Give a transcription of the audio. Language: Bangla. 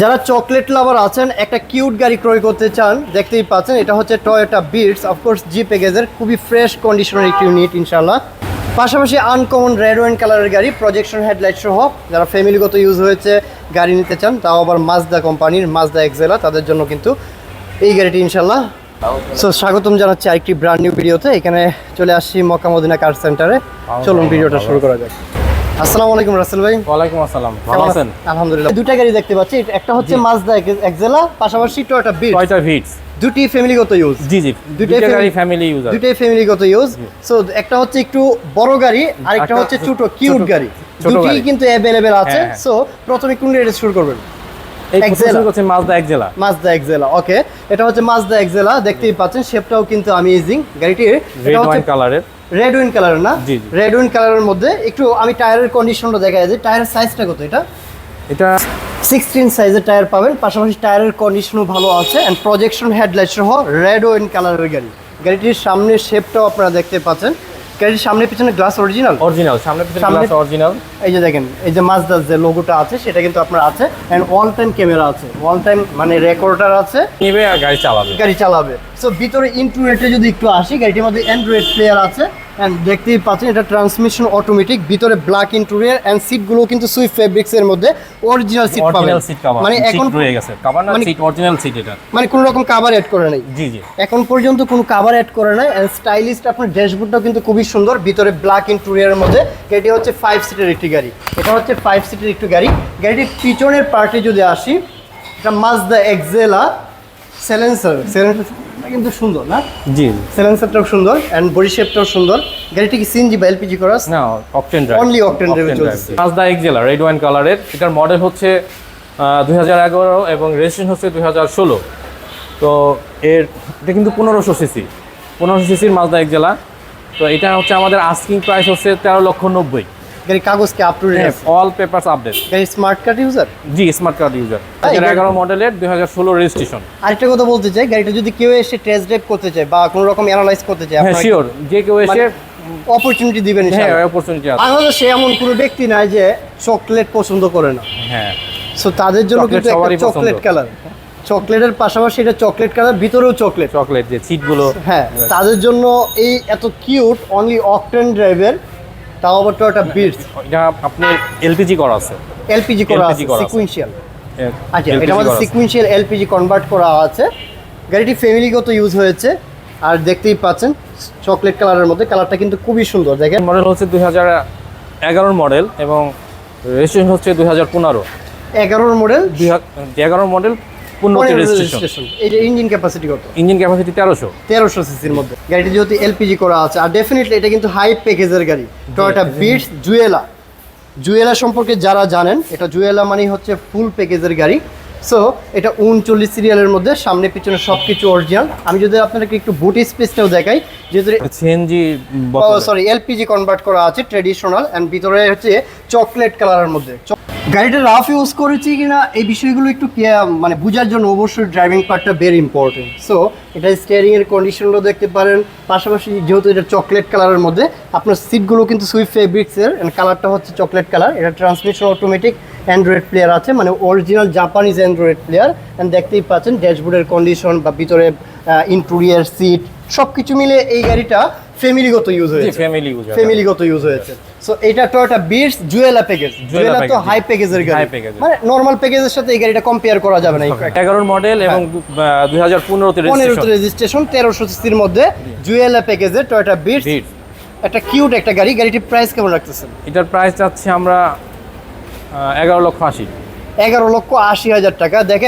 যারা চকলেট লাভার আছেন একটা কিউট গাড়ি ক্রয় করতে চান দেখতেই পাচ্ছেন এটা হচ্ছে টয়োটা বিটস অফকোর্স জি প্যাকেজের খুবই ফ্রেশ কন্ডিশনের একটি ইউনিট ইনশাল্লাহ পাশাপাশি আনকমন রেড ওয়াইন কালারের গাড়ি প্রজেকশন হেডলাইট সহ যারা ফ্যামিলিগত ইউজ হয়েছে গাড়ি নিতে চান তাও আবার মাজদা কোম্পানির মাজদা এক্সেলা তাদের জন্য কিন্তু এই গাড়িটি ইনশাল্লাহ সো স্বাগতম জানাচ্ছি আরেকটি ব্র্যান্ড নিউ ভিডিওতে এখানে চলে আসছি মক্কা মদিনা কার সেন্টারে চলুন ভিডিওটা শুরু করা যাক। আসসালামু আলাইকুম রাসেল ভাই। ওয়ালাইকুম আসসালাম। ভালো আছেন? আলহামদুলিল্লাহ। দুটা গাড়ি দেখতে পাচ্ছি। একটা হচ্ছে মাজদা এক্সেলা পাশাপাশি টয়োটা বিট টয়টা ভিটস দুটি ফ্যামিলিগত ইউজ জি জি। দুইটাই গাড়ি ফ্যামিলি ইউজার দুটাই ফ্যামিলিগত ইউজ সো একটা হচ্ছে একটু বড় গাড়ি আরেকটা একটা হচ্ছে ছোট কিউট গাড়ি। দুটি কিন্তু অ্যাভেলেবেল আছে। হ্যাঁ, হ্যাঁ। সো প্রথমে কোন রেটে শুরু করবেন? ওকে এটা হচ্ছে মাজদা এক্সেলা দেখতেই পাচ্ছেন। শেপটাও কিন্তু আমেজিং গাড়িটির কালারের রেড উইন কালার না। রেড উইন কালারের মধ্যে একটু আমি টায়ারের কন্ডিশনটা দেখা যায় টায়ারের সাইজটা কত এটা? এটা সিক্সটিন সাইজের টায়ার পাবেন পাশাপাশি টায়ারের কন্ডিশনও ভালো আছে অ্যান্ড প্রজেকশন হেডলাইট সহ রেড ওয়েন কালারের গাড়ি। গাড়িটির সামনের শেপটাও আপনারা দেখতে পাচ্ছেন। গাড়ির সামনে পিছনে গ্লাস অরিজিনাল অরিজিনাল সামনে পিছনে গ্লাস অরিজিনাল এই যে দেখেন এই যে মাজদার যে লোগোটা আছে সেটা কিন্তু আপনার আছে। এন্ড অল টাইম ক্যামেরা আছে। অল টাইম মানে রেকর্ডার আছে। নিবে আর গাড়ি চালাবে। গাড়ি চালাবে। সো ভিতরে ইন্টারনেটে যদি একটু আসি গাড়িটির মধ্যে অ্যান্ড্রয়েড প্লেয়ার আছে। অ্যান্ড দেখতেই পাচ্ছেন এটা ট্রান্সমিশন অটোমেটিক ভিতরে ব্ল্যাক ইন্টুরিয়ার অ্যান্ড সিটগুলো কিন্তু সুইফট ফেব্রিক্স এর মধ্যে অরিজিনাল সিট পাবেন। মানে এখন রয়ে গেছে। কভার না সিট অরিজিনাল সিট এটা। মানে কোনো রকম কাভার অ্যাড করে নাই। জি জি। এখন পর্যন্ত কোনো কাভার অ্যাড করে নাই অ্যান্ড স্টাইলিস্ট আপনার ড্যাশবোর্ডটাও কিন্তু খুবই সুন্দর ভিতরে ব্ল্যাক ইন্টেরিয়রের মধ্যে। এটি হচ্ছে ফাইভ সিটের একটি গাড়ি। এটা হচ্ছে ফাইভ সিটের একটি গাড়ি। গাড়িটির পিছনের পার্টে যদি আসি এটা মাজদা এক্সেলা সেলেন্সার সেলেন্সার কিন্তু সুন্দর না? জি। সেলেন্সারটাও সুন্দর অ্যান্ড বডি শেপটাও সুন্দর। গাড়িটি কি সিএনজি বা এলপিজি করা না octane drive Only octane drive চলছে। মাজদা এক্সেলা রেড ওয়াইন কালারের এটার মডেল হচ্ছে দুই হাজার এগারো এবং রেজিস্ট্রেশন হচ্ছে দুই হাজার ষোলো। তো এর এটা কিন্তু পনেরোশো সিসি পনেরোশো সিসির মাজদা এক্সেলা তো এটা হচ্ছে আমাদের আস্কিং প্রাইস হচ্ছে তেরো লক্ষ নব্বই। গাড়ি কাগজ কি আপ টু হ্যাঁ ডেট অল পেপারস আপডেট গাড়ি স্মার্ট কার্ড ইউজার জি স্মার্ট কার্ড ইউজার তাই, দুই এগারো মডেলের দুই হাজার ষোলো রেজিস্ট্রেশন আরেকটা কথা বলতে চাই গাড়িটা যদি কেউ এসে টেস্ট ড্রাইভ করতে চায় বা কোনো রকম অ্যানালাইজ করতে চায় হ্যাঁ শিওর যে কেউ এসে অপরচুনিটি দিবেন হ্যাঁ। অপরচুনিটি আছে। বাংলাদেশে এমন কোনো ব্যক্তি নাই যে চকলেট পছন্দ করে না। হ্যাঁ। সো তাদের জন্য কিন্তু একটা চকলেট কালার চকলেটের পাশাপাশি এটা চকলেট কালার ভিতরেও চকলেট চকলেট যে সিটগুলো হ্যাঁ তাদের জন্য এই এত কিউট অনলি অকটেন ড্রাইভের তাও আবার টয়োটা বিটস এটা আপনার এলপিজি করা আছে। এলপিজি করা আছে সিকুয়েন্সিয়াল আচ্ছা এটা আমাদের সিকুয়েন্সিয়াল এলপিজি কনভার্ট করা আছে। গাড়িটি ফ্যামিলিগত ইউজ হয়েছে। আর দেখতেই পাচ্ছেন চকলেট কালারের মধ্যে। কালারটা কিন্তু খুবই সুন্দর দেখেন। মডেল হচ্ছে দুই হাজার এগারোর মডেল এবং রেজিস্ট্রেশন হচ্ছে দুই হাজার পনেরো। এগারোর মডেল এগারোর মডেল পনেরো রেজিস্ট্রেশন। রেজিস্ট্রেশন। ইঞ্জিন ক্যাপাসিটি কত? ইঞ্জিন ক্যাপাসিটি তেরোশো। তেরোশো সিসির মধ্যে। গাড়িটি যেহেতু এলপিজি করা আছে আর ডেফিনেটলি এটা কিন্তু হাই প্যাকেজের গাড়ি। টয়োটা বিটস জুয়েলা জুয়েলা সম্পর্কে যারা জানেন এটা জুয়েলা মানে হচ্ছে ফুল প্যাকেজের গাড়ি। সো এটা উনচল্লিশ সিরিয়ালের মধ্যে সামনে পিছনে সব কিছু অরিজিনাল আমি যদি আপনাদেরকে একটু বুটি স্পেসটাও দেখাই যেহেতু সিএনজি সরি এলপিজি কনভার্ট করা আছে ট্রেডিশনাল অ্যান্ড ভিতরে হচ্ছে চকলেট কালারের মধ্যে। গাড়িটা রাফ ইউজ করেছি কিনা, এই বিষয়গুলো একটু মানে বোঝার জন্য অবশ্যই ড্রাইভিং পার্টটা ভেরি ইম্পর্টেন্ট সো এটা স্টিয়ারিং এর কন্ডিশনও দেখতে পারেন, পাশাপাশি যেহেতু এটা চকলেট কালারের মধ্যে, আপনার সিটগুলো কিন্তু সুইফট ফেব্রিক্সের কালারটা হচ্ছে চকলেট কালার এটা ট্রান্সমিশন অটোমেটিক অ্যান্ড্রয়েড প্লেয়ার আছে মানে original Japanese android player and দেখতেই পাচ্ছেন ড্যাশবোর্ডের কন্ডিশন বা ভিতরে ইন্টুরিয়ার সিট সব কিছু মিলে এই গাড়িটা ফ্যামিলিগত ইউজ হয়েছে। ফ্যামিলি ইউজার ফ্যামিলিগত ইউজ হয়েছে। সো এটা Toyota Vitz Jewela package Jewela তো হাই প্যাকেজের গাড়ি। মানে নরমাল প্যাকেজের সাথে এই গাড়িটা কম্পেয়ার করা যাবে না এই এগারোর মডেল এবং দুই হাজার পনেরোতে পনেরোতে রেজিস্ট্রেশন রেজিস্ট্রেশন তেরোশো সিসির মধ্যে জুয়েলা প্যাকেজের টয়োটা বিটস একটা কিউট একটা গাড়ি। গাড়িটির প্রাইস কেমন রাখতেছেন এটার প্রাইস যাচ্ছে আমরা এগারো লক্ষ আশি। এগারো লক্ষ আশি হাজার টাকা। দেখে